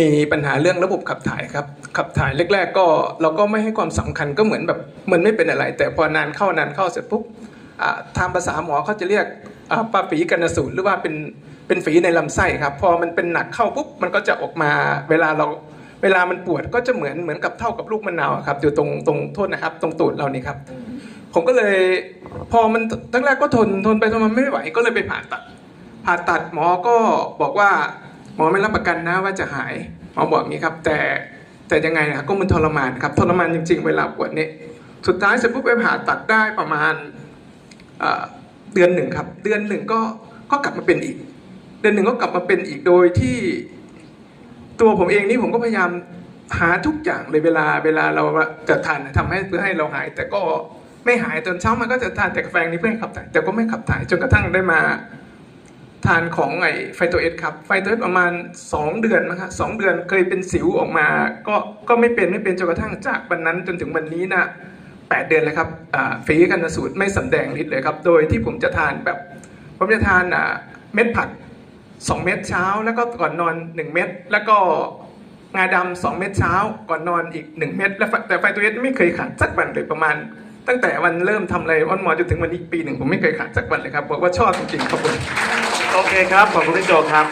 มีปัญหาเรื่องระบบขับถ่ายครับขับถ่ายแรกๆก็เราก็ไม่ให้ความสำคัญก็เหมือนแบบมันไม่เป็นอะไร แต่พอนานเข้านานเข้าเสร็จปุ๊บอ่าทางภาษาหมอเขาจะเรียกอ่าฝีกันสูตรหรือว่าเป็นเป็นฝีในลำไส้ครับพอมันเป็นหนักเข้าปุ๊บมันก็จะออกมาเวลาเราเวลามันปวดก็จะเหมือนเหมือนกับเท่ากับลูกมะนาวครับอยู่ตรงตรงโทษนะครับ ตรงตูดเรานี่ครับ ผมก็เลยพอมันตั้งแรกก็ทนทนไปทนมาไม่ไหวก็เลยไปผ่าตัดผ่าตัดหมอก็บอกว่า หมอไม่รับประกันนะว่าจะหายหมอบอกงนี้ครับ แต่แต่ยังไงนะก็มันทรมานครับทรมานจริง ๆ เวลาปวดนี่สุดท้ายเสร็จปุ๊บไปผ่าตัดได้ประมาณเดือนหนึ่งครับ เดือนหนึ่งก็ก็กลับมาเป็นอีก เดือนหนึ่งก็กลับมาเป็นอีกโดยที่ตัวผมเองนี่ผมก็พยายามหาทุกอย่างเลยเวลาเวลาเราจะทานทำให้เพื่อให้เราหาย แต่ก็ไม่หายจนเช้ามันก็จะทานแต่กาแฟนี้เพื่อขับถ่ายแต่ก็ไม่ขับถ่ายจนกระทั่งได้มา ทานของไอไฟโตเอสครับ ไฟโตเอสประมาณ 2 เดือนนะฮะสองเดือนเคยเป็นสิวออกมา ก็ก็ไม่เป็นไม่เป็นจนกระทั่งจากวันนั้นจนถึงวันนี้นะแปดเดือนแล้วครับอ่าฝีกันสูตรไม่สำแดงฤทธิ์เลยครับ โดยที่ผมจะทานแบบ ผมจะทานเม็ดผัก 2 เม็ดเช้า แล้วก็ก่อนนอน 1 เม็ดแล้วก็งาดำสองเม็ดเช้า ก่อนนอนอีก 1 เม็ดแล้วแต่ไฟโตเอสไม่เคยขาดสักวันเลยประมาณตั้งแต่วันเริ่มทำอะไรวันหมอจนถึงวันนี้ปีหนึ่งผมไม่เคยขาดสักวันเลยครับบอกว่าชอบจริงๆครับผม โอเคครับ ขอบคุณพี่โจครับ